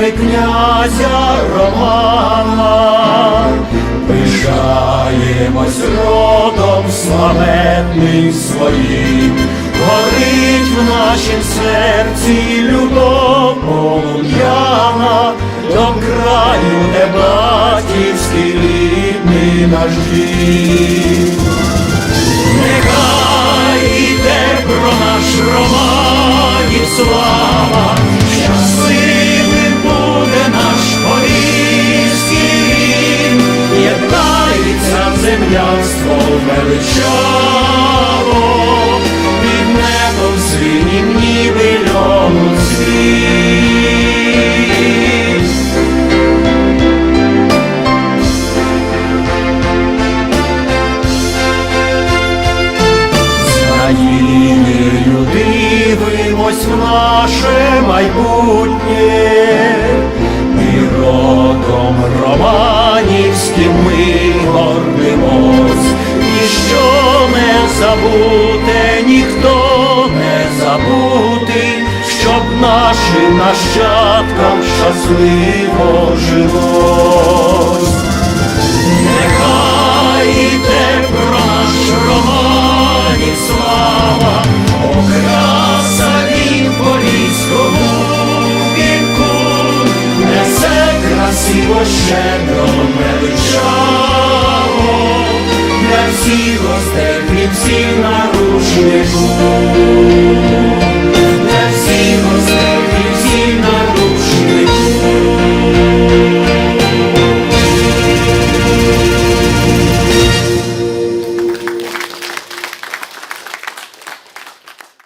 ми князя Романа, пишаємось родом славетним своїм, горить в нашім серці любов полум'яна, до краю, де батьківський рідний наш дім. Величаво, під небом синім ніби льону світ. З надією дивимось в наше майбутнє, ми родом романівським ми не забуте, ніхто не забути, щоб нашим нащадкам щасливо жилось. Нехай романі слава, окраса від поліському вінку, несе красиво щедро величаво, для всіх гостей